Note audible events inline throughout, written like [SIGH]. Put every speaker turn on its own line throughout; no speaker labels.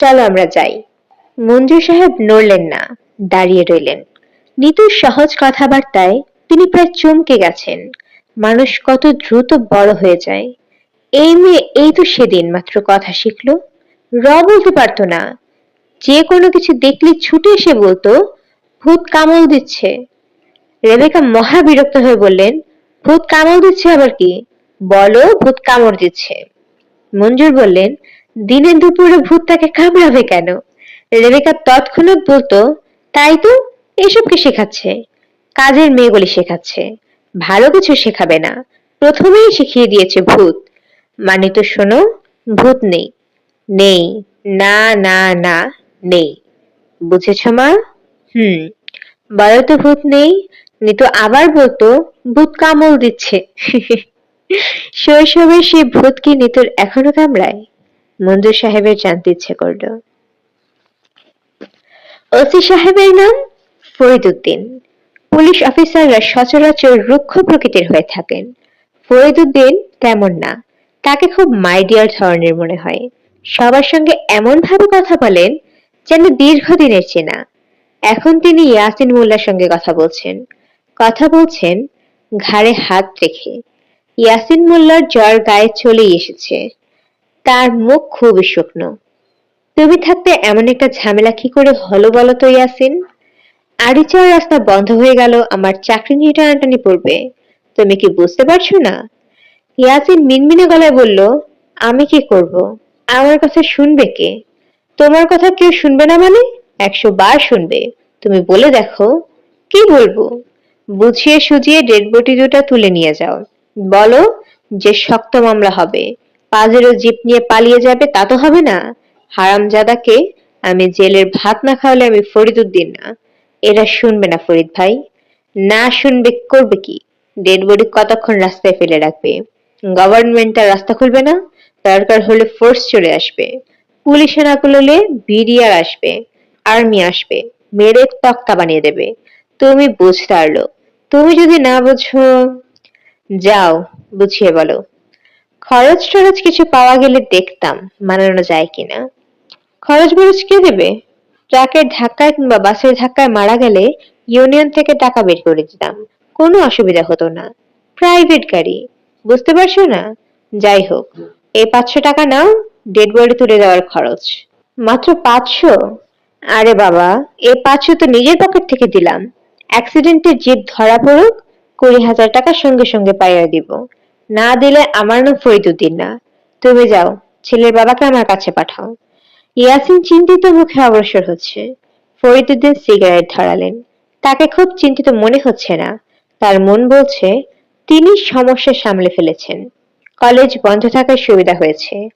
চলো আমরা যাই। মঞ্জু সাহেব নড়লেন না, দাঁড়িয়ে রইলেন। নিতুর সহজ কথাবার্তায় তিনি প্রায় চমকে গেছেন। মানুষ কত দ্রুত বড় হয়ে যায়। এই মেয়ে, এই তো সেদিন মাত্র কথা শিখলো। র বলতে পারতো না। যে কোনো কিছু দেখলে ছুটে এসে বলতো, ভূত কামড় দিচ্ছে। রেবেকা মহা বিরক্ত হয়ে বললেন, ভূত কামড় দিচ্ছে আবার কি? বলো, ভূত কামড় দিচ্ছে। মঞ্জুর বললেন দিনের দুপুরে ভূত তাকে কামড়াবে কেন? রেবেকা তৎক্ষণাৎ বলতো, তাই তো, এসবকে শেখাচ্ছে। কাজের মেয়েগুলি শেখাচ্ছে। ভালো কিছু শেখাবে না। প্রথমেই শিখিয়ে দিয়েছে ভূত। মানে তো শোনো, ভূত নেই। নেই, না না না, নেই। বুঝেছ মা? হুম। বলো তো ভূত নেই? নিতু আবার বলতো, ভূত কামড় দিচ্ছে। [LAUGHS] শৈশবে সে ভূত কি নিতুর এখনও কামড়ায়। মঞ্জুর সাহেবের জানতে ইচ্ছে করল। ওসি সাহেবের নাম ফরিদুদ্দিন পুলিশ অফিসাররা সচরাচর রুক্ষ প্রকৃতির হয়ে থাকেন। ফরিদুদ্দিন তেমন না, তাকে খুব মাইডিয়ার ধরনের মনে হয়। সবার সঙ্গে এমন ভাবে কথা বলেন যেন দীর্ঘদিনের চেনা। এখন তিনি ইয়াসিন মোল্লার সঙ্গে কথা বলছেন। কথা বলছেন, ঘাড়ে হাত রেখে। ইয়াসিন মোল্লার জ্বর গায়ে চলেই এসেছে। তার মুখ খুবই শুকনো। তুমি থাকতে এমন একটা ঝামেলা কি করে হলো বলো তো, ইয়াসিন? আড়িচার রাস্তা বন্ধ হয়ে গেল, আমার চাকরি নিয়ে টানাটানি পড়বে। তুমি কি বুঝতে পারছ না? ইয়াসিন মিনমিনে গলায় বলল, আমি কি করব? আমার কথা শুনবে কে? তোমার কথা কেউ শুনবে না মানে? একশো বার শুনবে। তুমি বলে দেখো। কি বলব? বুঝিয়ে সুজিয়ে ডেড বডি দুটা তুলে নিয়ে যাও। বলো যে শক্ত মামলা হবে। পাজেরও জিপ নিয়ে পালিয়ে যাবে, তা তো হবে না। হারামজাদাকে আমি জেলের ভাত না খাওয়ালে আমি ফরিদ উদ্দিন না। এরা শুনবে না ফরিদ ভাই। না শুনবে করবে কি? ডেড বডি কতক্ষণ রাস্তায় ফেলে রাখবে? গভর্নমেন্ট তার রাস্তা খুলবে না? দরকার হলে ফোর্স চলে আসবে। পুলিশে না করলে বিডিআর আসবে। আর্মি আসবে। মেরে তক্তা বানিয়ে দেবে। তুমি বুঝতে পারল। তুমি যদি না বুঝো, যাও, বুঝিয়ে বলো। খরচ টরচ কিছু পাওয়া গেলে দেখতাম মানানো যায় কিনা। খরচ বরচ কে দেবে? ট্রাকের ধাক্কায় কিংবা বাসের ধাক্কায় মারা গেলে ইউনিয়ন থেকে টাকা বের করে দিতাম। কোনো অসুবিধা হতো না। প্রাইভেট গাড়ি। বুঝতে পারছ না? যাই হোক, এই পাঁচশো টাকা নাও, ডেড বডি তুলে দেওয়ার খরচ। মাত্র পাঁচশো? আরে বাবা, এই পাঁচশো তো নিজের পকেট থেকে দিলাম। অ্যাক্সিডেন্টের জিপ ধরা পড়ুক, কুড়ি হাজার টাকা সঙ্গে সঙ্গে পাইয়া দিব। না দিলে আমার নাম ফরিদুদ্দিন না। তুমি যাও, ছেলের বাবাকে আমার কাছে পাঠাও। ইয়াসিন চিন্তিত মুখে অগ্রসর হচ্ছে। ফরিদুদ্দিন সিগারেট ধরালেন। তাকে খুব চিন্তিত মনে হচ্ছে না। তার মন বলছে, তিনি সমস্যা সামলে ফেলেছেন। কলেজ বন্ধ থাকার সুবিধা হয়েছে।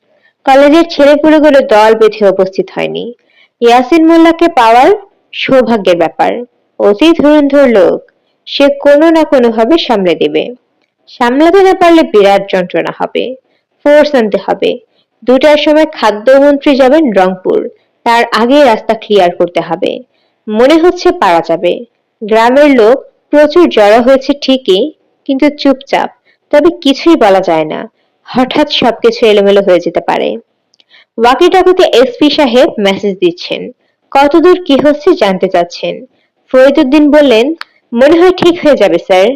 কলেজের ছেলেপুলেগুলো দল বেঁধে উপস্থিত হয়নি। ইয়াসিন মোল্লাকে পাওয়ার সৌভাগ্যের ব্যাপার। অতি ধুরন্ধর লোক। সে কোনো না কোনো ভাবে সামলে দেবে। সামলাতে না পারলে বিরাট যন্ত্রণা হবে ফোর্স আনতে হবে। দুটার সময় খাদ্যমন্ত্রী যাবেন রংপুর, তার আগে রাস্তা ক্লিয়ার করতে হবে। মনে হচ্ছে পারা যাবে। গ্রামের লোক প্রচুর জড়ো হয়েছে ঠিকই, কিন্তু চুপচাপ, তবে কিছুই বলা যায় না। হঠাৎ সবকিছু এলোমেলো হয়ে যেতে পারে। ওয়াকি ওয়াকিটাকিতে এসপি সাহেব মেসেজ দিচ্ছেন। কতদূর কি হচ্ছে জানতে চাচ্ছেন। ফরিদুদ্দিন বললেন, মনে হয় ঠিক হয়ে যাবে, স্যার।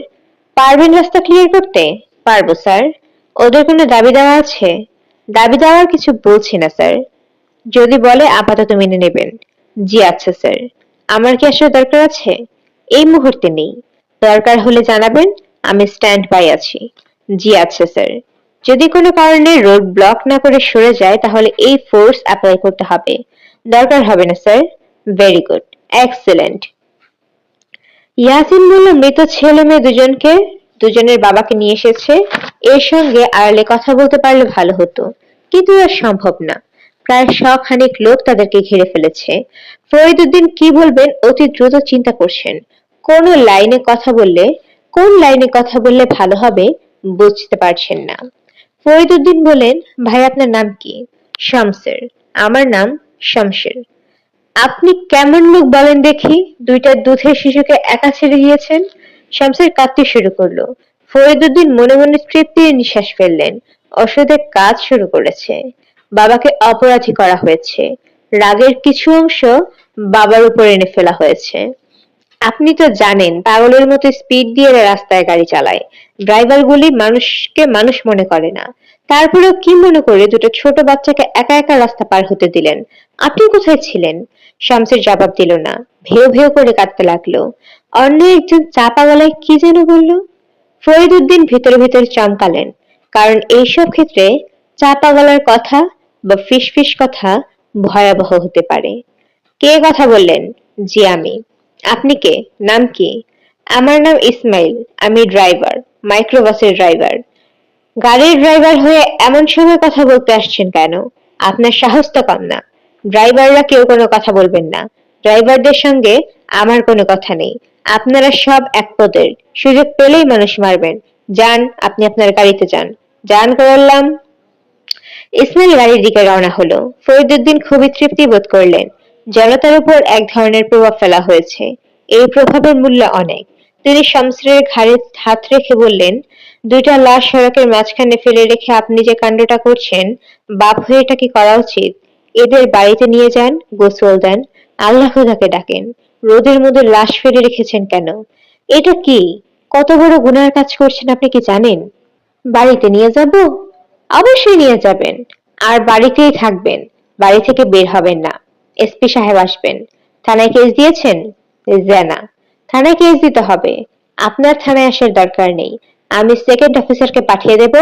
পারবেন রাস্তা ক্লিয়ার করতে পারব, স্যার। ওদের কোনো দাবি দেওয়া আছে? দাবি দেওয়ার কিছু বলছি না, স্যার। যদি বলে, আপাতত মেনে নেবেন। জি আচ্ছা স্যার। আমার কি আসলে দরকার আছে? এই মুহূর্তে নেই। দরকার হলে জানাবেন, আমি স্ট্যান্ড বাই আছি। জি আচ্ছা স্যার। যদি কোনো কারণে রোড ব্লক না করে সরে যায়, তাহলে এই ফোর্স অ্যাপ্লাই করতে হবে। দরকার হবে না, sir. Very good excellent Yasin বলল, মৃত ছেলে মেয়ে দুজনকে, দুজনের বাবাকে নিয়ে এসেছে। এর সঙ্গে আড়ালে কথা বলতে পারলে ভালো হতো। কিন্তু আর সম্ভব না। প্রায় শখানেক লোক তাদেরকে ঘিরে ফেলেছে। ফরিদুদ্দিন কি বলবেন, অতি দ্রুত চিন্তা করছেন। কোন লাইনে কথা বললে, কোন লাইনে কথা বললে ভালো হবে, বুঝতে পারছেন না। ফরিদুদ্দিন বলেন, ভাই, আপনার নাম কি? শামসের। আমার নাম শামশের আপনি কেমন লোক বলেন দেখি? দুইটা দুধের শিশুকে একা ছেড়ে গিয়েছেন শামসের কাঁদতে শুরু করল। ফরিদুদ্দিন মনে মনে তৃপ্তির নিঃশ্বাস ফেললেন। ওষুধের কাজ শুরু করেছে। বাবাকে অপরাধী করা হয়েছে। রাগের কিছু অংশ বাবার উপর এনে ফেলা হয়েছে। আপনি তো জানেন, পাগলের মতো স্পিড দিয়ে রাস্তায় গাড়ি চালায়। ড্রাইভারগুলি মানুষকে মানুষ মনে করে না। তারপরেও কি মনে করে দুটো ছোট বাচ্চাকে একা একা রাস্তা পার হতে দিলেন? আপনি কোথায় ছিলেন? শামসের জবাব দিল না। ভেউ ভেউ করে কাঁদতে লাগল। অন্য একজন চাপা গলায় কি যেন বলল? ফরিদুদ্দিন ভিতরে ভিতরে চমকালেন, কারণ এইসব ক্ষেত্রে চাপা গলার কথা বা ফিস ফিস কথা ভয়াবহ হতে পারে। কে কথা বললেন? জি আমি। আপনি কে? নাম কি? আমার নাম ইসমাইল, আমি ড্রাইভার, মাইক্রোবাসের ড্রাইভার। গাড়ির ড্রাইভার হয়ে এমন সময় কথা বলতে আসছেন কেন? আপনার সাহস তো কম না। ড্রাইভাররা কেউ কোনো কথা বলবেন না। ড্রাইভারদের সঙ্গে আমার কোনো কথা নেই। আপনারা সব এক পদের। সুযোগ পেলেই মানুষ মারবেন। যান, আপনি আপনার গাড়িতে যান। যান করলাম। ইসমাইল গাড়ির দিকে রওনা হলো। ফরিদুদ্দিন খুবই তৃপ্তি বোধ করলেন। জনতার উপর এক ধরনের প্রভাব ফেলা হয়েছে। এই প্রভাবের মূল্য অনেক। তিনি শামসের ঘাড়ে হাত রেখে বললেন, দুইটা লাশ সড়কের মাঝখানে ফেলে রেখে আপনি যে কাণ্ডটা করছেন, বাপ হয়ে এটা কি করা উচিত? এদের বাড়িতে নিয়ে যান, গোসল দেন আল্লাহ খোদাকে ডাকেন। রোদের মধ্যে লাশ ফেলে রেখেছেন কেন? এটা কি? কত বড় গুনার কাজ করছেন আপনি কি জানেন? বাড়িতে নিয়ে যাব? অবশ্যই নিয়ে যাবেন। আর বাড়িতেই থাকবেন। বাড়ি থেকে বের হবেন না। এসপি সাহেব আসবেন। থানায় কেস দিয়েছেন? না। থানায় কেস দিতে হবে। আপনার থানায় আসার দরকার নেই। আমি সেকেন্ড অফিসারকে পাঠিয়ে দেব।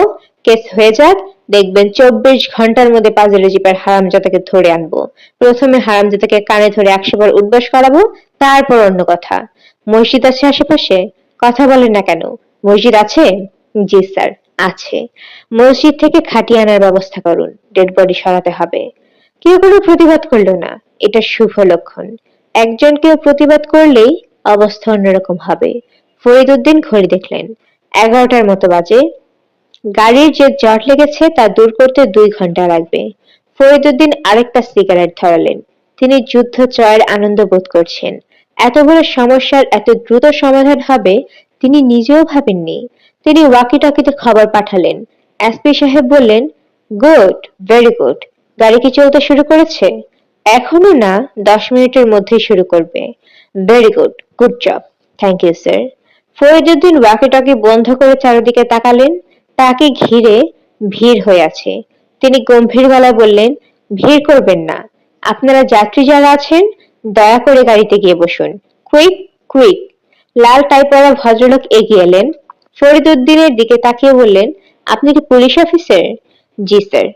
কেস হয়ে যাক, দেখবেন চব্বিশ ঘণ্টার মধ্যে পাজলে জিপের হারামজাদাকে ধরে আনব। প্রথমে হারামজাদাকে কানে ধরে একশো বার উদ্বাস করাবো, তারপর অন্য কথা। মসজিদ আছে আশেপাশে? কথা বলেন না কেন? মসজিদ আছে? জি, স্যার, আছে। মসজিদ থেকে খাটিয়ে আনার ব্যবস্থা করুন, ডেড বডি সরাতে হবে। কেউ কোনো প্রতিবাদ করল না, এটা শুভ লক্ষণ। একজন কেউ প্রতিবাদ করলেই অবস্থা অন্যরকম হবে। ফরিদ উদ্দিন ঘড়ি দেখলেন। এগারোটার মতো বাজে গাড়ির যে জট লেগেছে তা দূর করতে দুই ঘণ্টা লাগবে। ফরিদুদ্দিন আরেকটা সিগারেট ধরালেন। তিনি যুদ্ধ জয়ের আনন্দ বোধ করছেন। এত বড় সমস্যার এত দ্রুত সমাধান হবে তিনি নিজেও ভাবেননি। তিনি ওয়াকি টকিতে খবর পাঠালেন। এসপি সাহেব বললেন, গুড, ভেরি গুড। গাড়ি কি চলতে শুরু করেছে? এখনও না, দশ মিনিটের মধ্যেই শুরু করবে। Very good good job. Thank you, sir. Fariduddin walkie talkie বন্ধ করে চারিদিকে তাকালেন। তাকে ঘিরে ভিড় হয়ে আছে তিনি গম্ভীর গলায় বললেন, ভিড় করবেন না। আপনারা যাত্রী যারা আছেন, দয়া করে গাড়িতে গিয়ে বসুন। Quick quick. লাল টাইপওয়ালা ভদ্রলোক এগিয়ে এলেন। ফরিদুদ্দিনের দিকে তাকিয়ে বললেন, আপনি কি পুলিশ অফিসার? জি, স্যার।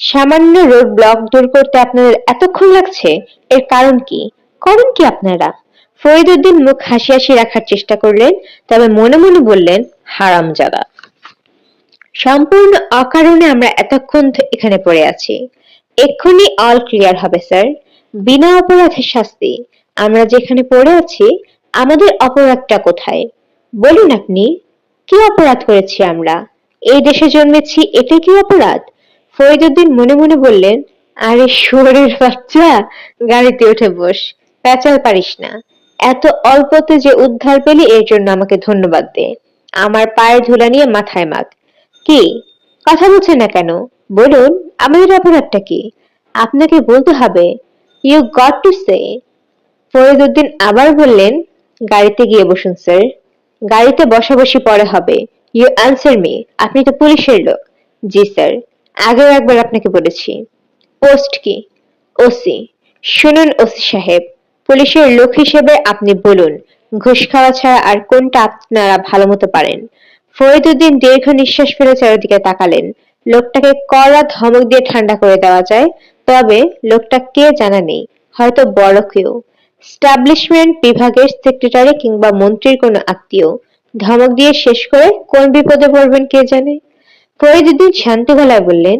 সামান্য রোড ব্লক দূর করতে আপনাদের এতক্ষণ লাগছে? এর কারণ কি? করেন কি আপনারা? ফরিদুদ্দিন মুখ হাসি হাসি রাখার চেষ্টা করলেন, তবে মনে মনে বললেন, হারামজাদা। সম্পূর্ণ অকারণে আমরা এতক্ষণ এখানে পড়ে আছি। এক্ষুনি অল ক্লিয়ার হবে স্যার বিনা অপরাধের শাস্তি। আমরা যেখানে পড়ে আছি, আমাদের অপরাধটা কোথায়? বলুন আপনি, কি অপরাধ করেছি আমরা? এই দেশে জন্মেছি, এটা কি অপরাধ? ফরিদুদ্দিন মনে মনে বললেন, আরে শুয়োরের বাচ্চা, গাড়িতে উঠে বস, পেঁচাল পারিস না। এত অল্পতে যে উদ্ধার পেলি, এর জন্য আমাকে ধন্যবাদ দে। আমার পায়ের ধুলা নিয়ে মাথায় মাখ কি? কথা বলছে না কেন? বলুন, আমাদের অপরাধটা কি? আপনাকে বলতে হবে you got to say Fariduddin আবার বললেন, গাড়িতে গিয়ে বসুন স্যার গাড়িতে বসাবসি পরে হবে। ইউ আনসার মি আপনি তো পুলিশের লোক। জি স্যার আগেও একবার আপনাকে বলেছি। পোস্ট কি? ওসি শুনুন ওসি সাহেব। পুলিশের লোক হিসেবে আপনি বলুন, ঘুষ খাওয়া ছাড়া আর কোনটা আপনারা ভালো মতো পারেন? ফরিদুদ্দিন দীর্ঘ নিঃশ্বাস ফেলে চারিদিকে তাকালেন। লোকটাকে কড়া ধমক দিয়ে ঠান্ডা করে দেওয়া যায়, তবে লোকটা কে জানা নেই, হয়তো বড় কেউ। স্টাবলিশমেন্ট বিভাগের সেক্রেটারি কিংবা মন্ত্রীর কোনো আত্মীয়। ধমক দিয়ে শেষ করে কোন বিপদে পড়বেন কে জানে? ফরিদুদ্দিন শান্ত গলায় বললেন,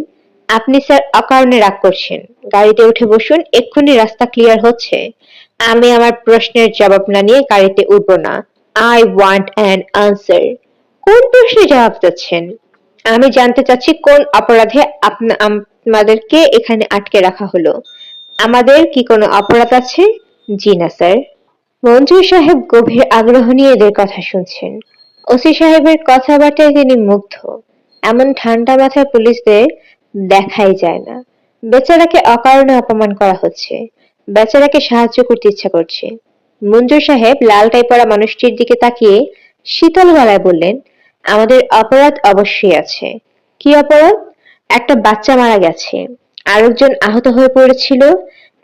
আপনি স্যার অকারণে রাগ করছেন। গাড়িতে উঠে বসুন, এক্ষুনি রাস্তা ক্লিয়ার হচ্ছে। আমি আমার প্রশ্নের জবাব না নিয়ে গাড়িতে উঠবো না। আই ওয়ান্ট অ্যান আনসার কোন প্রশ্নে জবাব চাচ্ছেন আমি জানতে চাচ্ছি কোন অপরাধে আপনাদেরকে এখানে আটকে রাখা হলো। আমাদের কি কোনো অপরাধ আছে? জি না, স্যার। মঞ্জুর সাহেব গভীর আগ্রহ নিয়ে এদের কথা শুনছেন। ওসি সাহেবের কথাবার্তায় তিনি মুগ্ধ। এমন ঠান্ডা মাথায় পুলিশদের দেখাই যায় না। বেচারাকে অকারণে অপমান করা হচ্ছে। বেচারাকে সাহায্য করতে ইচ্ছা করছে। মঞ্জুর সাহেব লালটাই পরা মানুষটির দিকে তাকিয়ে শীতল গলায় বললেন আমাদের অপরাধ অবশ্যই আছে। কি অপরাধ? একটা বাচ্চা মারা গেছে। আরেকজন আহত হয়ে পড়েছিল।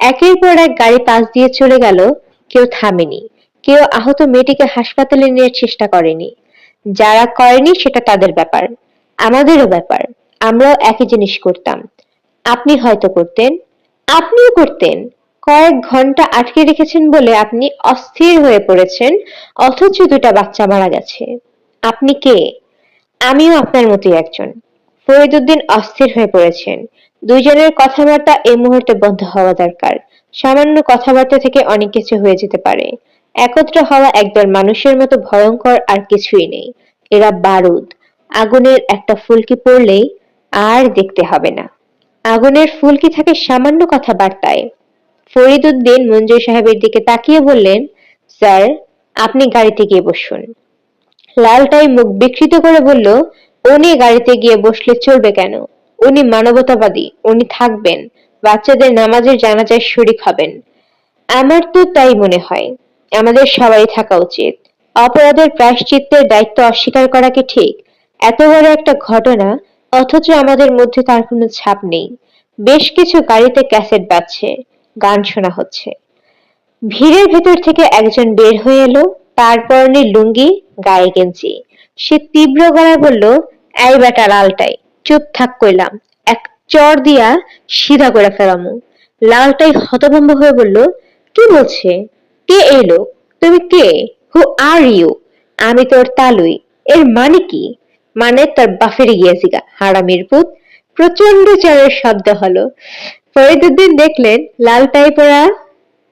একের পর এক গাড়ি পাশ দিয়ে চলে গেল। কেউ থামেনি। কেউ আহত মেয়েটিকে হাসপাতালে নেওয়ার চেষ্টা করেনি। যারা করেনি সেটা তাদের ব্যাপার। আমাদেরও ব্যাপার। আমরাও একই জিনিস করতাম। আপনি হয়তো করতেন। আপনিও করতেন। কয়েক ঘণ্টা আটকে রেখেছেন বলে আপনি অস্থির হয়ে পড়েছেন, অথচ দুটা বাচ্চা মারা গেছে। আপনি কে? আমিও আপনার মতোই একজন। ফরিদুদ্দিন অস্থির হয়ে পড়েছেন। দুইজনের কথাবার্তা এই মুহূর্তে বন্ধ হওয়া দরকার। সামান্য কথাবার্তা থেকে অনেক কিছু হয়ে যেতে পারে। একত্র হওয়া একদল মানুষের মতো ভয়ঙ্কর আর কিছুই নেই। এরা বারুদ। আগুনের একটা ফুলকি পড়লেই আর দেখতে হবে না। আগুনের ফুলকি থাকে সামান্য কথাবার্তায়। ফরিদুদ্দিন মঞ্জুর সাহেবের দিকে তাকিয়ে বললেন, স্যার, আপনি গাড়িতে গিয়ে বসুন। লালটাই মুখ বিকৃত করে বলল, উনি গাড়িতে গিয়ে বসলে চলবে কেন? উনি মানবতাবাদী, উনি থাকবেন, বাচ্চাদের নামাজের জানাজায় শরিক হবেন। আমার তো তাই মনে হয়, আমাদের সবাই থাকা উচিত। অপরাধের প্রায়শ্চিত্তের দায়িত্ব অস্বীকার করা কি ঠিক? এত বড় একটা ঘটনা, অথচ আমাদের মধ্যে তার কোনো ছাপ নেই। বেশ কিছু গাড়িতে ক্যাসেট বাজছে, গান শোনা হচ্ছে। ভিড়ের ভেতর থেকে একজন বের হয়ে এলো তার পরনে লুঙ্গি গায়ে গেঞ্জি। সে তীব্র গলায় বলল, এই বেটা লালটাই, চুপ থাক কইলাম। এক চর দিয়া সিধা করে ফেরামু লালটাই হতভম্ব হয়ে বলল, কি বলছে? কে এই লোক? তুমি কে? হু আর ইউ আমি তোর তালুই। এর মানে কি? মানে তার বাফের গিয়েছিগা হারামির পুত। প্রচণ্ড চরের শব্দ হলো। ফরিদুদ্দিন দেখলেন লাল টাই পরা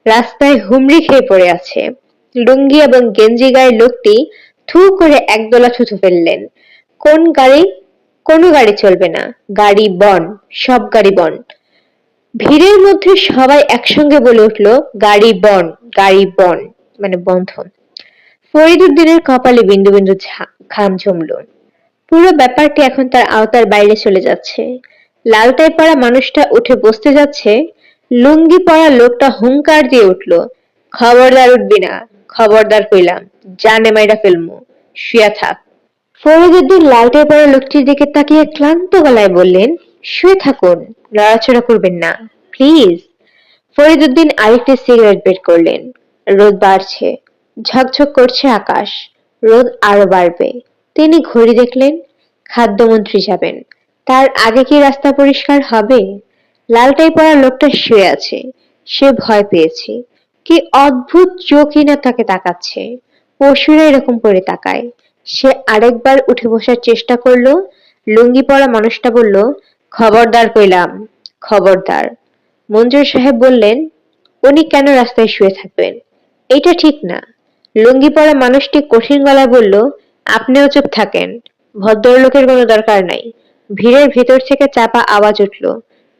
রাস্তায় হুমড়ি খেয়ে পড়ে আছে। লুঙ্গি এবং গেঞ্জি গায়ের লোকটি থু করে একদলা থুথু ফেললেন। কোন গাড়ি? কোনো গাড়ি চলবে না। গাড়ি বন, সব গাড়ি বন। ভিড়ের মধ্যে সবাই একসঙ্গে বলে উঠল, গাড়ি বন গাড়ি বন মানে বন্ধ ফরিদুদ্দিনের কপালে বিন্দু বিন্দু ঘাম জমল। পুরো ব্যাপারটি এখন তার আওতার বাইরে চলে যাচ্ছে। লালটাই পরা মানুষটা উঠে বসতে যাচ্ছে। লুঙ্গি পরা লোকটা হুঙ্কার দিয়ে উঠল, খবরদার উঠবি না। খবরদার কইলাম জানে মাইরা ফেলমু। শুয়া থাক। ফরিদুদ্দিন লালটাই পরা লোকটির দিকে তাকিয়ে ক্লান্ত গলায় বললেন, শুয়ে থাকুন লড়াচড়া করবেন না, প্লিজ। ফরিদুদ্দিন আরেকটি সিগারেট বের করলেন। রোদ বাড়ছে, ঝকঝক করছে আকাশ, রোদ আরও বাড়বে। তিনি ঘড়ি দেখলেন, খাদ্যমন্ত্রী যাবেন। তার আগে কি রাস্তা পরিষ্কার হবে? লালটাই পরা লোকটা শুয়ে আছে, সে ভয় পেয়েছে। কি অদ্ভুত না তাকে তাকাচ্ছে। পশুরা এরকম করে তাকায়। সে আরেকবার উঠে বসার চেষ্টা করল। লুঙ্গি পরা মানুষটা বলল, খবরদার কইলাম, খবরদার। মঞ্জুর সাহেব বললেন, উনি কেন রাস্তায় শুয়ে থাকবেন? এটা ঠিক না। লুঙ্গি পরা মানুষটি কঠিন গলায় বলল, আপনিও চুপ থাকেন। ভদ্রলোকের কোনো দরকার নাই। ভিড়ের ভেতর থেকে চাপা আওয়াজ উঠল,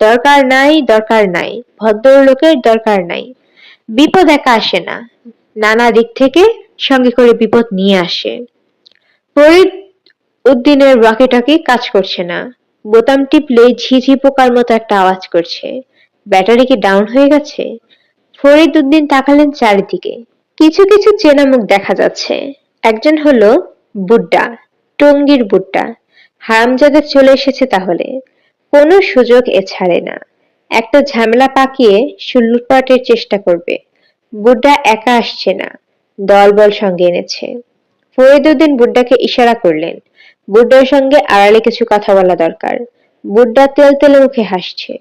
দরকার নাই দরকার নাই। ভদ্রলোকের দরকার নাই। বিপদ একা আসে না। নানা দিক থেকে সঙ্গে করে বিপদ নিয়ে আসে। ফরিদ উদ্দিনের রকেটাকে কাজ করছে না। বোতাম টিপলে ঝিঝি পোকার মতো একটা আওয়াজ করছে। ব্যাটারি কি ডাউন হয়ে গেছে? ফরিদ উদ্দিন তাকালেন চারিদিকে। কিছু কিছু চেনা মুখ দেখা যাচ্ছে। একজন হলো বুড্ডা, টঙ্গির বুড্ডা। হারামজাদা চলে এসেছে তাহলে। কোনো সুযোগ এ ছাড়ে না। একটা ঝামেলা পাকিয়ে লুটপাটের চেষ্টা করবে। বুড্ডা একা আসছে না, দলবল সঙ্গে এনেছে। ফরিদুদ্দিন বুড্ডাকে ইশারা করলেন, বুড্ডার সঙ্গে আড়ালে কিছু কথা বলা দরকার। বুড্ডা তেল তেলে মুখে হাসছে।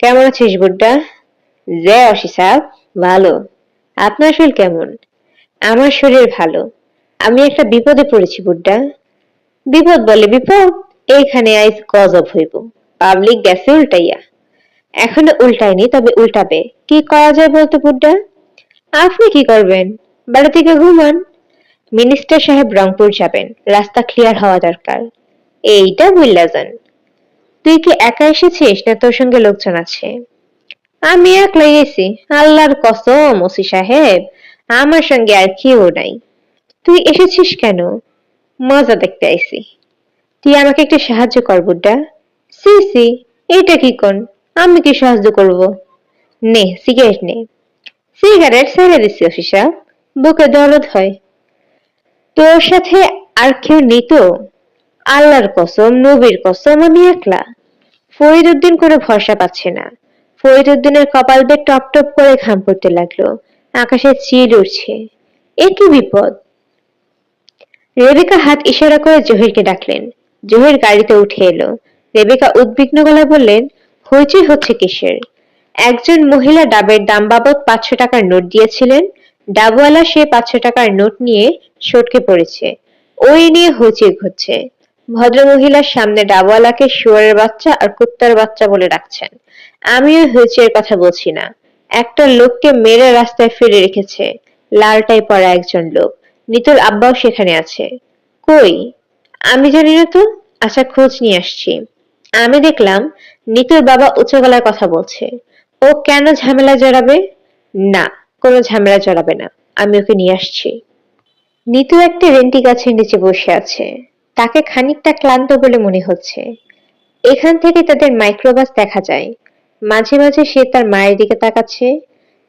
কেমন আছিস বুড্ডা? জে অসি সাহ ভালো। আপনার শরীর কেমন? আমার শরীর ভালো। আমি একটা বিপদে পড়েছি বুড্ডা। বিপদ বলে বিপদ? এইখানে আইস গজব হইব। পাবলিক গেছে উল্টাইয়া। এখনও উল্টায়নি, তবে উল্টাবে। কি করা যায় বলতো, বুড্ডা? আপনি কি করবেন? বাড়ি থেকে ঘুমান। মিনিস্টার সাহেব রংপুর যাবেন। রাস্তা ক্লিয়ার হওয়া দরকার। এইটা বুঝলা যান তুই কি একা এসেছিস না তোর সঙ্গে লোকজন আছে? আমি একলাই গেছি। আল্লাহর কসম, ওসি সাহেব। আমার সঙ্গে আর কেউ নাই। তুই এসেছিস কেন? মজা দেখতে আইছি। তুই আমাকে একটু সাহায্য কর, বুড্ডা। সি সি, এইটা কি কোন? আমি কি সাহায্য করব? নে সিগারেট নে। সিগারেট ছেড়ে দিচ্ছি অফিসা বুকে দরদ হয়। তোর সাথে আর কেউ নেই তো? আল্লাহর কসম, নবীর কসম, আমি একলা। ফরিদ উদ্দিন কোনো ভরসা পাচ্ছে না। ফরিদ উদ্দিনের কপাল বেয়ে টপ টপ করে ঘাম পড়তে লাগল। আকাশে চিল উঠছে এ কি বিপদ? রেবেকা হাত ইশারা করে জহিরকে ডাকলেন। জহির গাড়িতে উঠে এলো। রেবেকা উদ্বিগ্ন গলায় বললেন হইচই হচ্ছে কিসের? একজন মহিলা ডাবের দাম বাবদ পাঁচশো টাকার নোট দিয়েছিলেন, ডাবওয়ালা সে পাঁচশো টাকার নোট নিয়ে সটকে পড়েছে। ওই নিয়ে হইচই ঘটছে। ভদ্রমহিলার সামনে ডাবওয়ালাকে শুয়ারের বাচ্চা আর কুত্তার বাচ্চা বলে ডাকছেন। আমিও হইচইয়ের কথা বলছি না। একটা লোককে মেরে রাস্তায় ফিরে রেখেছে। লালটাই পরা একজন লোক। নিতুর আব্বাও সেখানে আছে। কই? আমি জানি না তো। আচ্ছা খোঁজ নিয়ে আসছি। আমি দেখলাম নিতুর বাবা উঁচু গলায় কথা বলছে। ও কেন ঝামেলা জড়াবে? না, কোনো ঝামেলা জড়াবে না। আমি ওকে নিয়ে আসছি। নিতু একটা রেন্টি গাছের নিচে বসে আছে। তাকে খানিকটা ক্লান্ত বলে মনে হচ্ছে। এখান থেকে তাদের মাইক্রোবাস দেখা যায়। মাঝে মাঝে সে তার মায়ের দিকে তাকাচ্ছে।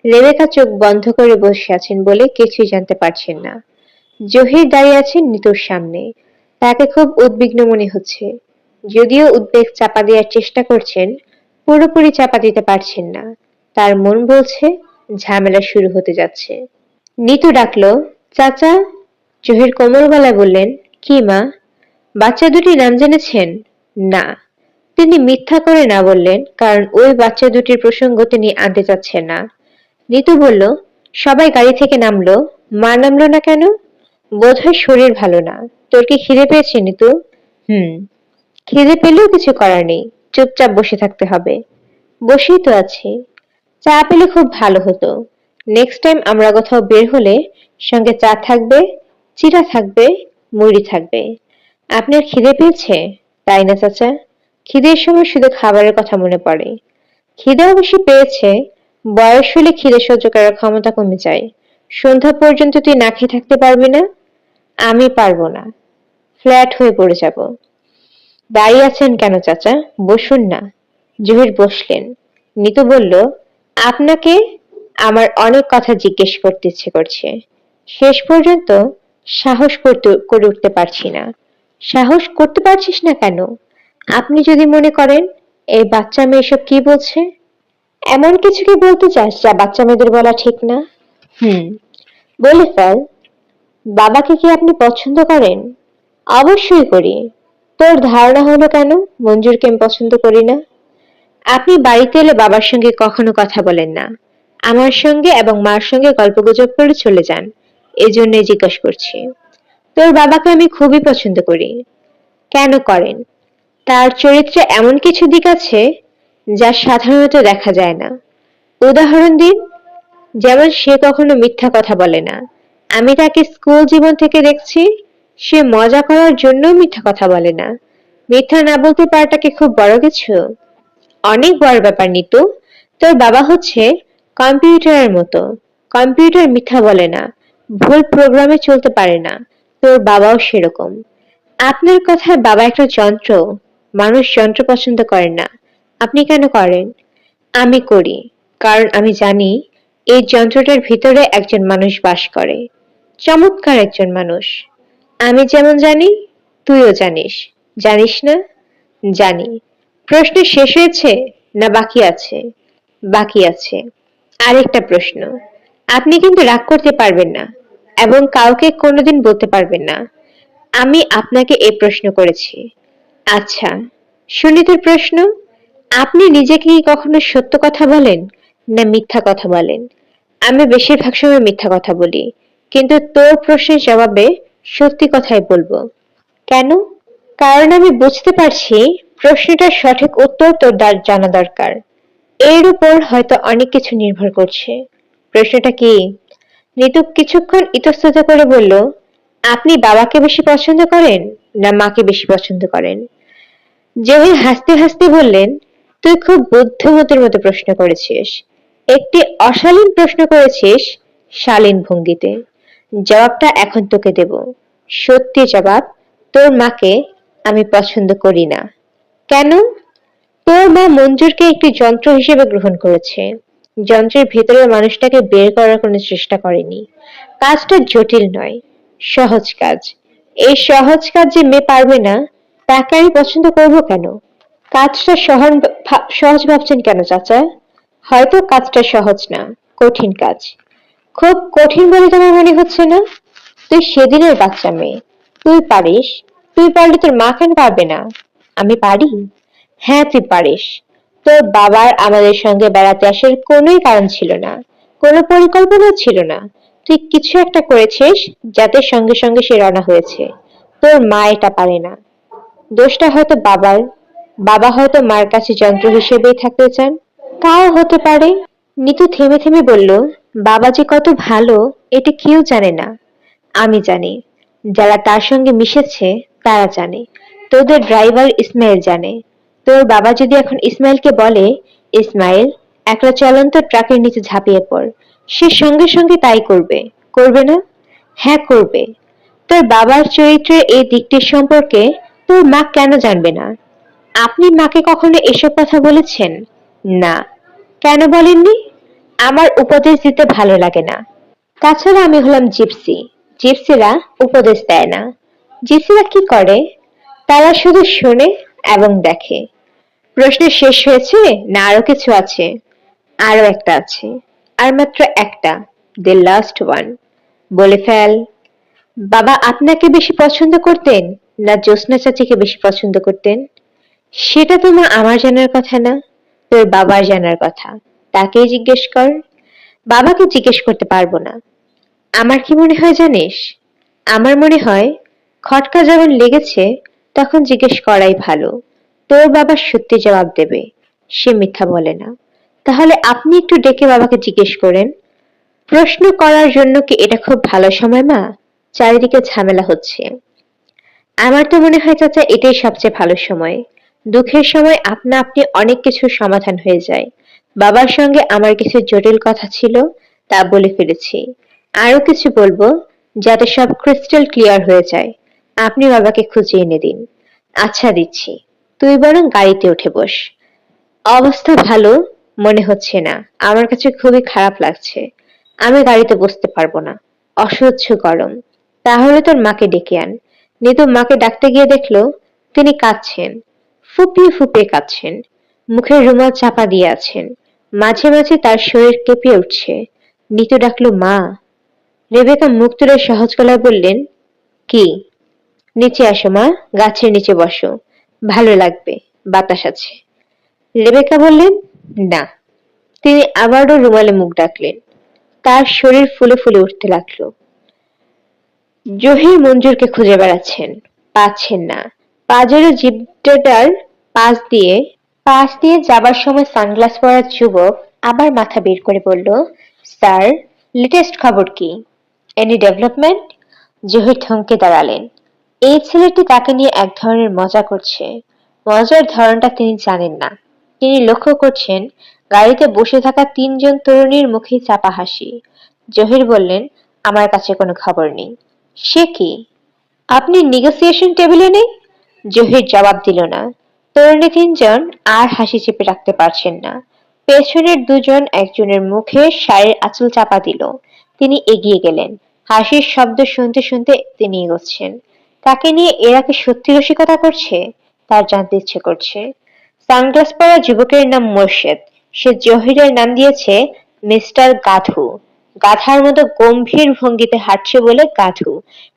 রেবেকা চোখ বন্ধ করে বসে আছেন বলে কিছুই জানতে পারছেন না। জহির দাঁড়িয়ে আছেন নিতুর সামনে। তাকে খুব উদ্বিগ্ন মনে হচ্ছে। যদিও উদ্বেগ চাপা দেওয়ার চেষ্টা করছেন, পুরোপুরি চাপা দিতে পারছেন না। তার মন বলছে, ঝামেলা শুরু হতে যাচ্ছে। নিতু ডাকলো, চাচা? জহির কোমল গলায় বললেন, কি মা? বাচ্চা দুটি নাম জেনেছেন? না। তিনি মিথ্যা করে না বললেন, কারণ ওই বাচ্চা দুটির প্রসঙ্গ তিনি আনতে চাচ্ছেন না। নিতু বলল, সবাই গাড়ি থেকে নামলো। মা নামলো না কেন? বোধহয় শরীর ভালো না। তোর কি খিদে পেয়েছে, নিতু? হুম। খিদে পেলেও কিছু করার নেই, চুপচাপ বসে থাকতে হবে। বসেই তো আছি। চা পেলে খুব ভালো হতো। নেক্সট টাইম আমরা কোথাও বের হলে সঙ্গে চা থাকবে, চিরা থাকবে, মুড়ি থাকবে। আপনার খিদে পেয়েছে? তাই না, চাচা? খিদের সময় শুধু খাবারের কথা মনে পড়ে। খিদে অবশ্য পেয়েছে, বয়স হলে খিদে সহ্য করার ক্ষমতা কমে যায়। সন্ধ্যা পর্যন্ত তুই না খেয়ে থাকতে পারবি না? আমি পারব না। ফ্ল্যাট হয়ে পড়ে যাব। দাঁড়িয়ে আছেন কেন, চাচা? বসুন না। জহির বসলেন। নিতু বলল, আপনাকে আমার অনেক কথা জিজ্ঞেস করতে ইচ্ছে করছে। শেষ পর্যন্ত সাহস করতে, করে উঠতে পারছি না। সাহস করতে পারছিস না কেন? আপনি যদি মনে করেন, এই বাচ্চা মেয়ে এসব কি বলছে? এমন কিছু কি বলতে চাস যা বাচ্চা মেয়েদের বলা ঠিক না? হুম। বলে ফেল। বাবাকে কি আপনি পছন্দ করেন? অবশ্যই করি। তোর ধারণা হলো কেন? মঞ্জুরকে আমি পছন্দ করি না। আপনি বাড়িতে এলে বাবার সঙ্গে কখনো কথা বলেন না। আমার সঙ্গে এবং মার সঙ্গে গল্পগুজব করে চলে যান। এই জন্যই জিজ্ঞাসা করছি। তোর বাবাকে আমি খুবই পছন্দ করি। কেন করেন? তার চরিত্রে এমন কিছু দিক আছে যা সাধারণত দেখা যায় না। উদাহরণ দিন, যেমন সে কখনো মিথ্যা কথা বলে না। আমি তাকে স্কুল জীবন থেকে দেখছি সে মজা করার জন্য মিথ্যা কথা বলে না। মিথ্যা না বলতে পারাটাকে খুব বড় কিছু? অনেক বড় ব্যাপার, নিতু। তোর বাবা হচ্ছে কম্পিউটারের মতো। কম্পিউটার মিথ্যা বলে না। ভুল প্রোগ্রামে চলতে পারে না। তোর বাবাও সেরকম। আপনার কথায় বাবা একটা যন্ত্র। মানুষ যন্ত্র পছন্দ করেন না। আপনি কেন করেন? আমি করি। কারণ আমি জানি, এই যন্ত্রটার ভিতরে একজন মানুষ বাস করে। চমৎকার একজন মানুষ। আমি যেমন জানি, তুইও জানিস। জানিস না? জানি। প্রশ্ন শেষ হয়েছে না বাকি আছে? বাকি আছে। আরেকটা প্রশ্ন। আপনি কিন্তু রাগ করতে পারবেন না এবং কাউকে কোনোদিন বলতে পারবেন না। আমি আপনাকে এই প্রশ্ন করেছি। আচ্ছা সুনীতের প্রশ্ন, আপনি নিজেকে কি কখনো সত্য কথা বলেন না মিথ্যা কথা বলেন? আমি বেশিরভাগ সময় মিথ্যা কথা বলি, কিন্তু তোর প্রশ্নের জবাবে সত্যি কথাই বলব। কেন? কারণ আমি বুঝতে পারছি প্রশ্নটার সঠিক উত্তর তোর জানা দরকার। এর উপর হয়তো অনেক কিছু নির্ভর করছে। প্রশ্নটা কি? নিতু কিছুক্ষণ ইতস্তত করে বলল, আপনি বাবাকে বেশি পছন্দ করেন না মাকে বেশি পছন্দ করেন? জহির হাসতে হাসতে বললেন, তুই খুব বুদ্ধিমতের মতো প্রশ্ন করেছিস। একটি অশালীন প্রশ্ন করেছিস শালীন ভঙ্গিতে। জবাবটা এখন তোকে দেব। সত্যি জবাব, তোর মাকে আমি পছন্দ করি না। কেন? তোর মা মঞ্জুরকে একটি যন্ত্র হিসেবে গ্রহণ করেছে। যন্ত্রের ভেতরের মানুষটাকে বের করার কোনো চেষ্টা করেনি। কাজটা জটিল নয়, সহজ কাজ। এই সহজ কাজ যে মেয়ে পারবে না, তাকে আমি পছন্দ করব কেন? কাজটা সহজ ভাবছেন কেন, চাচা? হয়তো কাজটা সহজ না, কঠিন কাজ। খুব কঠিন বলে তোমার মনে হচ্ছে না? তুই সেদিনের বাচ্চা মেয়ে। তুই পারিস? তুই পারলে তোর মা কেন পারবে না? আমি পারি? হ্যাঁ তুই পারিস। তোর বাবার আমাদের সঙ্গে বেড়াতে আসার কোনোই কারণ ছিল না। কোনো পরিকল্পনা ছিল না। তুই কিছু একটা করেছিস যাতে সঙ্গে সঙ্গে সে রওনা হয়েছে। তোর মা এটা পারে না। দোষটা হয়তো বাবার। বাবা হয়তো মার কাছে যন্ত্র হিসেবেই থাকতে চান। তাও হতে পারে। নিতু থেমে থেমে বলল, বাবা যে কত ভালো, এটা কেউ জানে না। আমি জানি, যারা তার সঙ্গে মিশেছে, তারা জানে। তোদের ড্রাইভার ইসমাইল জানে। তোর বাবা যদি এখন ইসমাইলকে বলে, ইসমাইল, একটা চলন্ত ট্রাকের নিচে ঝাঁপিয়ে পড়। সে সঙ্গে সঙ্গে তাই করবে। করবে না? হ্যাঁ করবে। তোর বাবার চরিত্রের এই দিকটি সম্পর্কে তোর মা কেন জানবে না? আপনি মাকে কখনো এসব কথা বলেছেন? না কেন বলেননি? আমার উপদেশ দিতে ভালো লাগে না। তাছাড়া আমি হলাম জিপসি। জিপসিরা উপদেশ দেয় না। জিপসিরা কি করে? তারা শুধু শোনে এবং দেখে। প্রশ্ন শেষ হয়েছে, না, আরও কিছু আছে। আরও একটা আছে। আর মাত্র একটা। দ্য লাস্ট ওয়ান বলে ফেল। বাবা, আপনাকে বেশি পছন্দ করতেন, না জ্যোৎস্না চাচিকে বেশি পছন্দ করতেন? সেটা তো না আমার জানার কথা না। তোর বাবার জানার কথা। তাকেই জিজ্ঞেস কর। বাবাকে জিজ্ঞেস করতে পারব না। আমার কি মনে হয় জানিস? আমার মনে হয় খটকা যখন লেগেছে, তখন জিজ্ঞেস করাই ভালো। তোর বাবা সত্যি জবাব দেবে। সে মিথ্যা বলে না। তাহলে আপনি একটু ডেকে বাবাকে জিজ্ঞেস করেন। প্রশ্ন করার জন্য কি এটা খুব ভালো সময়, মা? চারিদিকে ঝামেলা হচ্ছে। আমার তো মনে হয় চাচা, এটাই সবচেয়ে ভালো সময়। দুঃখের সময় আপনা আপনি অনেক কিছু সমাধান হয়ে যায়। বাবার সঙ্গে আমার কিছু জটিল কথা ছিল, তা বলে ফেলেছি। আরও কিছু বলব, যাতে সব ক্রিস্টাল ক্লিয়ার হয়ে যায়। আপনি বাবাকে খুঁজে এনে দিন। আচ্ছা দিচ্ছি। তুই বরং গাড়িতে উঠে বস। অবস্থা ভালো মনে হচ্ছে না। আমার কাছে খুবই খারাপ লাগছে। আমি গাড়িতে বসতে পারব না। অসহ্য গরম। তাহলে তোর মাকে ডেকে আন। নিতু মাকে ডাকতে গিয়ে দেখল, তিনি কাঁদছেন। ফুপিয়ে ফুপিয়ে কাঁদছেন। মুখের রুমাল চাপা দিয়ে আছেন। মাঝে মাঝে তার শরীর কেঁপে উঠছে। নিতু ডাকলো, মা। রেবেকা মুখ তুলে সহজ গলায় বললেন, কি? নিচে আসো, মা। গাছের নিচে বসো। ভালো লাগবে। বাতাস আছে। রেবেকা বললেন, না। তিনি আবারও রুমালে মুখ ডাকলেন। তার শরীর ফুলে ফুলে উঠতে লাগল। জহির মঞ্জুরকে খুঁজে বেড়াচ্ছেন। পাচ্ছেন না। পাজেরো জিপটার পাশ দিয়ে পাশ দিয়ে যাবার সময় সানগ্লাস পরা যুবক আবার মাথা বের করে বলল, স্যার, লেটেস্ট খবর কি? এনি ডেভেলপমেন্ট জহির থমকে দাঁড়ালেন। এই ছেলেটি তাকে নিয়ে এক ধরনের মজা করছে। মজার ধরনটা তিনি জানেন না। তিনি লক্ষ্য করছেন, গাড়িতে বসে থাকা তিনজন তরুণীর মুখে চাপা হাসি। জহির বললেন, আমার কাছে কোনো খবর নেই। সে কি? আপনি নেগোসিয়েশন টেবিলে নেই? জহির জবাব দিল না। তরুণী তিনজন আর হাসি চেপে রাখতে পারছেন না। পেছনের দুজন একজনের মুখে শাড়ির আঁচল চাপা দিল। তিনি এগিয়ে গেলেন। হাসির শব্দ শুনতে শুনতে তিনি এগোচ্ছেন। তাকে নিয়ে এরা কি সত্যি রসিকতা করছে? তার জানতে ইচ্ছে করছে। সানগ্লাস পরা যুবকের নাম মোর্শেদ। সে জহিরের নাম দিয়েছে মিস্টার গাধু। গাধার মতো গম্ভীর ভঙ্গিতে হাঁটছে বলে গাধু।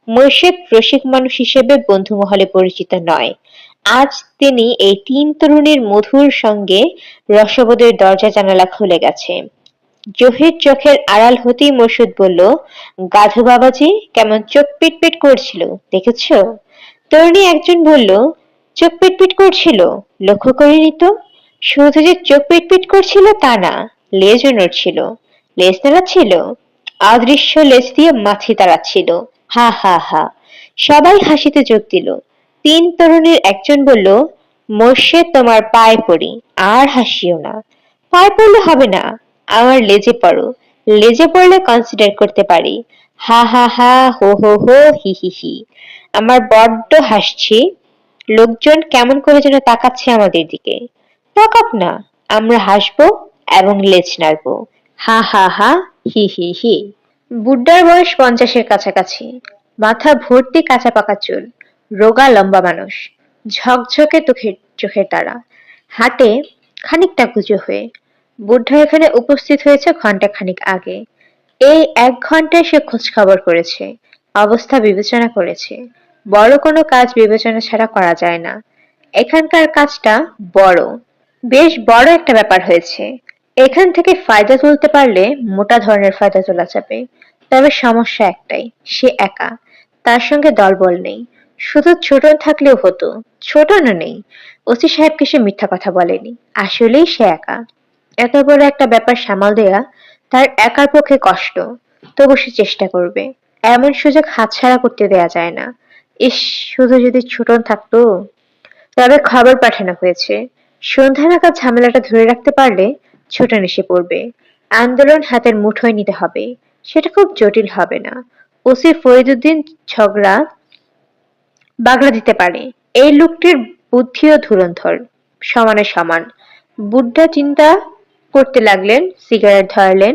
মোর্শেদ রসিক মানুষ হিসেবে বন্ধু মহলে পরিচিত নয়। আজ তিনি এই তিন তরুণীর মধুর সঙ্গে রসবোধের দরজা জানালা খুলে গেছে। জহির চোখের আড়াল হতেই মসুদ বলল, গাধু বাবাজি, কেমন চোখ পিটপিট করছিল, দেখেছ? তরুণী একজন বলল, চোখ পিটপিট করছিল, লক্ষ্য করিনি তো? শুধু যে চোখ পিটপিট করছিল তা না, লেজও নড়ছিল। লেজ নাড়াচ্ছিল অদৃশ্য লেজ দিয়ে মাছি তাড়াচ্ছিল। হা হা হা। সবাই হাসিতে যোগ দিল। তিন তরুণীর একজন বলল মোর্শে তোমার পায়ে পড়ি, আর হাসিও না। পায়ে পড়লে হবে না, আমার লেজে পড়ো। লেজে পড়লে কনসিডার করতে পারি। হা হা হা, হো হো হো, হি হি হি। আমার বড্ড হাসছি। লোকজন কেমন করে যেন তাকাচ্ছে আমাদের দিকে। টক না, আমরা হাসবো এবং লেজ নাড়বো। হা হা হা, হি হি হি। বুড্ডার বয়স পঞ্চাশের কাছাকাছি। মাথা ভর্তি কাঁচা পাকা চুল। রোগা লম্বা মানুষ। ঝকঝকে চোখের চোখের তারা। হাটে খানিকটা গুজো হয়ে। বুদ্ধা এখানে উপস্থিত হয়েছে ঘণ্টা খানিক আগে। এই এক ঘন্টায় সে খোঁজ খবর করেছে, অবস্থা বিবেচনা করেছে। বড় কোনো কাজ বিবেচনা ছাড়া করা যায় না। এখানকার কাজটা বড়। বেশ বড় একটা ব্যাপার হয়েছে। এখান থেকে ফায়দা তুলতে পারলে মোটা ধরনের ফায়দা তোলা যাবে। তবে সমস্যা একটাই, সে একা। তার সঙ্গে দলবল নেই। শুধু ছোটন থাকলেও হতো, ছোটনও নেই। ওসি সাহেবকে সে মিথ্যা কথা বলেনি। আসলেই সে একা। এত বড় একটা ব্যাপার সামাল দেয়া তার একার পক্ষে কষ্ট। তবু সে চেষ্টা করবে। এমন সুযোগ হাতছাড়া করতে দেয়া যায় না। ইস, শুধু যদি ছোটন থাকতো? তবে খবর পাঠানো হয়েছে। সন্ধ্যা নাগাদ ঝামেলাটা ধরে রাখতে পারলে ছোটন এসে পড়বে। আন্দোলন হাতের মুঠোয় নিতে হবে। সেটা খুব জটিল হবে না। ওসি ফরিদুদ্দিন ঝগড়া বাগড়া দিতে পারে। এই লোকটির বুদ্ধিও ধুরন্ধর, সমানে সমান। বুড্ডা চিন্তা করতে লাগলেন, সিগারেট ধরালেন।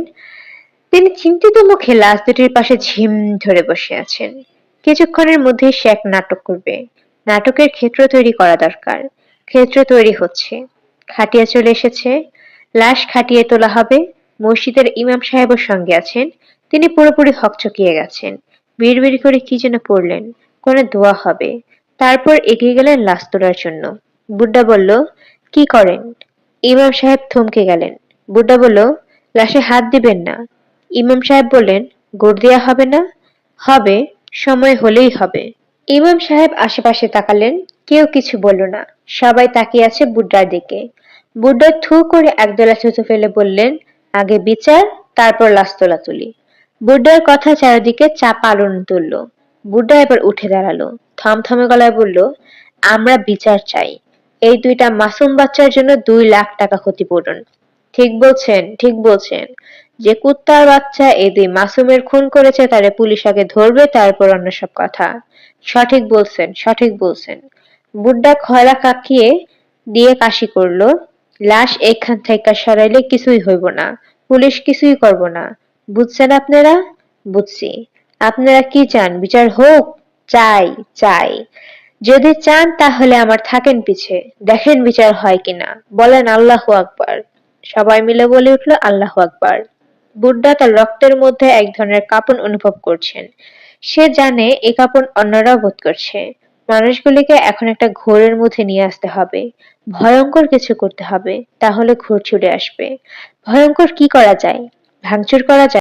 তিনি চিন্তিত মুখে লাশ দুটির পাশে ঝিম ধরে বসে আছেন। কিছুক্ষণের মধ্যেই সে এক নাটক করবে। নাটকের ক্ষেত্র তৈরি করা দরকার। ক্ষেত্র তৈরি হচ্ছে। খাটিয়া চলে এসেছে। লাশ খাটিয়ে তোলা হবে। মসজিদের ইমাম সাহেবের সঙ্গে আছেন। তিনি পুরোপুরি হকচকিয়ে গেছেন। বিড়বিড় করে কি যেন পড়লেন, কোনো দোয়া হবে। তারপর এগিয়ে গেলেন লাশ তোলার জন্য। বুড্ডা বলল, কি করেন? ইমাম সাহেব থমকে গেলেন। বুড্ডা বলল, লাশে হাত দিবেন না। ইমাম সাহেব বললেন গোড় দেওয়া হবে না? হবে, সময় হলেই হবে। ইমাম সাহেব আশেপাশে তাকালেন। কেউ কিছু বলল না। সবাই তাকিয়ে আছে বুড্ডার দিকে। বুড্ডা থু করে একদলা থুতু ফেলে বললেন, আগে বিচার, তারপর লাশ তোলা তুলি। বুড্ডার কথা চারিদিকে চাপা আলোড়ন তুলল। বুড্ডা এবার উঠে দাঁড়াল, থমথমে গলায় বলল, আমরা বিচার চাই। এই দুইটা মাসুম বাচ্চার জন্য দুই লাখ টাকা ক্ষতিপূরণ। ঠিক বলছেন ঠিক বলছেন। যে কুত্তার বাচ্চা এই দুই মাসুমের খুন করেছে, তারে পুলিশ আগে ধরবে, তারপর অন্য সব কথা। সঠিক বলছেন সঠিক বলছেন। বুড্ডা খয়রা কাকিয়ে দিয়ে কাশি করল। লাশ এখান থেকে সরাইলে কিছুই হইব না, পুলিশ কিছুই করব না। বুঝছেন আপনারা? বুঝছি। আপনারা কি চান? বিচার হোক? চাই চাই। যদি চান তাহলে আমার থাকেন পিছে। দেখেন বিচার হয় কিনা। বলেন আল্লাহ আকবার। সবাই মিলে বলে উঠল, আল্লাহ আকবার। বুড্ডা তার রক্তের মধ্যে এক ধরনের কাঁপন অনুভব করছেন। সে জানে এ কাঁপন অন্যরাও বোধ করছে। মানুষগুলিকে এখন একটা ঘোরের মধ্যে নিয়ে আসতে হবে। ভয়ঙ্কর কিছু করতে হবে, তাহলে ঘোর ছুটে আসবে। ভয়ঙ্কর কি করা যায়? ভাঙচুর করা যায়?